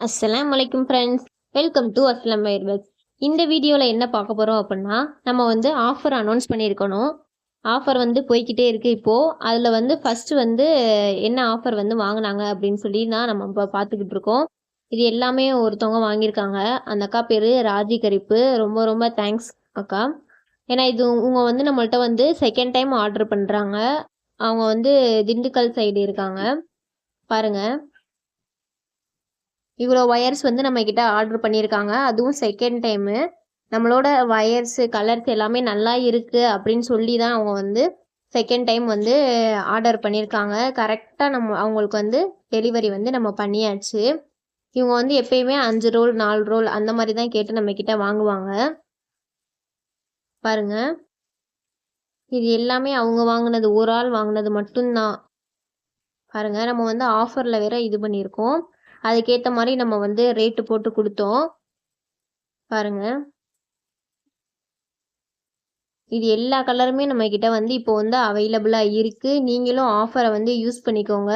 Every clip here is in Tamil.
அஸ்லாம் வலைக்கும் ஃப்ரெண்ட்ஸ் வெல்கம் டு அஸ்லாம் வைர்பக்ஸ் இந்த வீடியோவில் என்ன பார்க்க போகிறோம் அப்படின்னா நம்ம வந்து ஆஃபர் அனௌன்ஸ் பண்ணியிருக்கணும். ஆஃபர் வந்து போய்கிட்டே இருக்குது இப்போது அதில் வந்து ஃபஸ்ட்டு வந்து என்ன ஆஃபர் வந்து வாங்கினாங்க அப்படின்னு சொல்லி தான் நம்ம இப்போ பார்த்துக்கிட்டு இருக்கோம். இது எல்லாமே ஒருத்தவங்க வாங்கியிருக்காங்க. அந்த அக்கா பேர் ராஜி கரிப்பு. ரொம்ப ரொம்ப தேங்க்ஸ் அக்கா. ஏன்னா இது இவங்க வந்து நம்மள்ட்ட வந்து செகண்ட் டைம் ஆர்டர் பண்ணுறாங்க அவங்க வந்து திண்டுக்கல் சைடு இருக்காங்க. பாருங்கள் இவ்வளோ ஒயர்ஸ் வந்து நம்ம கிட்ட ஆர்டர் பண்ணியிருக்காங்க அதுவும் செகண்ட் டைமு நம்மளோட ஒயர்ஸு கலர்ஸ் எல்லாமே நல்லா இருக்குது அப்படின்னு சொல்லி தான் அவங்க வந்து செகண்ட் டைம் வந்து ஆர்டர் பண்ணியிருக்காங்க கரெக்டாக நம்ம அவங்களுக்கு வந்து டெலிவரி வந்து நம்ம பண்ணியாச்சு. இவங்க வந்து எப்பயுமே அஞ்சு ரோல் நாலு ரோல் அந்த மாதிரி தான் கேட்டு நம்ம கிட்ட வாங்குவாங்க. பாருங்க. இது எல்லாமே அவங்க வாங்கினது ஒரு ஆள் வாங்கினது மட்டும்தான். பாருங்க நம்ம வந்து ஆஃபரில் வேற இது பண்ணியிருக்கோம். அதுக்கேற்ற மாதிரி நம்ம வந்து ரேட்டு போட்டு கொடுத்தோம். பாருங்க. இது எல்லா கலருமே நம்ம கிட்ட வந்து இப்போ வந்து அவைலபிளாக இருக்கு. நீங்களும் ஆஃபரை வந்து யூஸ் பண்ணிக்கோங்க.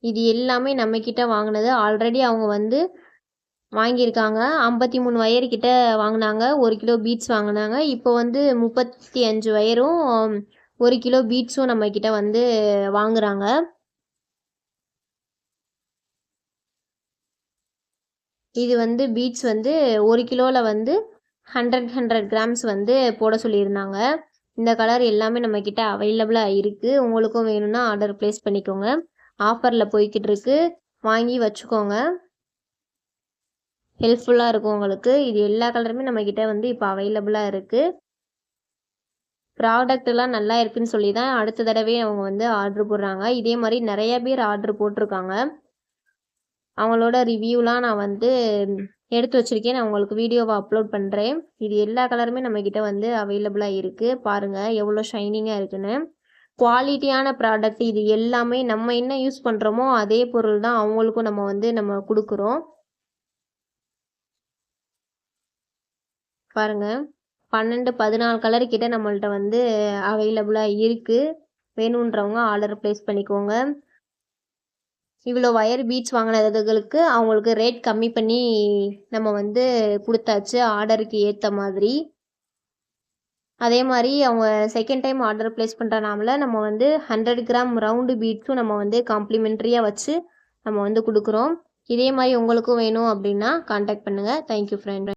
இது எல்லாமே நம்ம கிட்ட வாங்கினது. ஆல்ரெடி அவங்க வந்து வாங்கியிருக்காங்க. ஐம்பத்தி மூணு வயர் கிட்ட வாங்கினாங்க. ஒரு கிலோ பீட்ஸ் வாங்கினாங்க. இப்போ வந்து முப்பத்தி அஞ்சு வயரும் ஒரு கிலோ பீட்ஸும் நம்மக்கிட்ட வந்து வாங்குறாங்க. இது வந்து பீட்ஸ் வந்து ஒரு கிலோவில் வந்து ஹண்ட்ரட் ஹண்ட்ரட் கிராம்ஸ் வந்து போட சொல்லியிருந்தாங்க. இந்த கலர் எல்லாமே நம்மக்கிட்ட அவைலபிளாக இருக்குது உங்களுக்கும் வேணும்னா ஆர்டர் ப்ளேஸ் பண்ணிக்கோங்க. ஆஃபரில் போய்கிட்டு இருக்கு வாங்கி வச்சுக்கோங்க. ஹெல்ப்ஃபுல்லாக இருக்கும் உங்களுக்கு. இது எல்லா கலருமே நம்மக்கிட்ட வந்து இப்போ அவைலபிளாக இருக்குது ப்ராடக்ட்லாம் நல்லா இருக்குன்னு சொல்லி தான் அடுத்த தடவை அவங்க வந்து ஆர்டர் போடுறாங்க. இதே மாதிரி நிறைய பேர் ஆர்டர் போட்டிருக்காங்க. அவங்களோட ரிவ்யூலாம் நான் வந்து எடுத்து வச்சுருக்கேன். நான் உங்களுக்கு வீடியோவை அப்லோட் பண்ணுறேன் இது எல்லா கலருமே நம்மக்கிட்ட வந்து அவைலபிளாக இருக்குது பாருங்கள் எவ்வளோ ஷைனிங்காக இருக்குன்னு. குவாலிட்டியான ப்ராடக்ட் இது எல்லாமே நம்ம என்ன யூஸ் பண்ணுறோமோ அதே பொருள் தான் அவங்களுக்கும் நம்ம வந்து நம்ம கொடுக்குறோம். பாருங்கள் பன்னெண்டு பதினாலு கலர் கிட்ட நம்மள்ட்ட வந்து அவைலபிளாக இருக்குது வேணுன்றவங்க ஆர்டர் ப்ளேஸ் பண்ணிக்கோங்க. இவ்வளோ ஒயர் பீட்ஸ் வாங்கினதுகளுக்கு அவங்களுக்கு ரேட் கம்மி பண்ணி நம்ம வந்து கொடுத்தாச்சு. ஆர்டருக்கு ஏற்ற மாதிரி. அதே மாதிரி அவங்க செகண்ட் டைம் ஆர்டர் ப்ளேஸ் பண்ணுறனால நம்ம வந்து ஹண்ட்ரட் கிராம் ரவுண்டு பீட்ஸும் நம்ம வந்து காம்ப்ளிமெண்ட்ரியாக வச்சு நம்ம வந்து கொடுக்குறோம். இதே மாதிரி உங்களுக்கும் வேணும் அப்படின்னா காண்டாக்ட் பண்ணுங்கள் தேங்க்யூ ஃப்ரெண்ட்